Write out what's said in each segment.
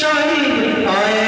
शहीद आए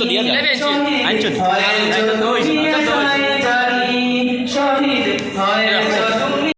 તો દિયા જાય આંચો આંચો તો હોય આંચો તો હોય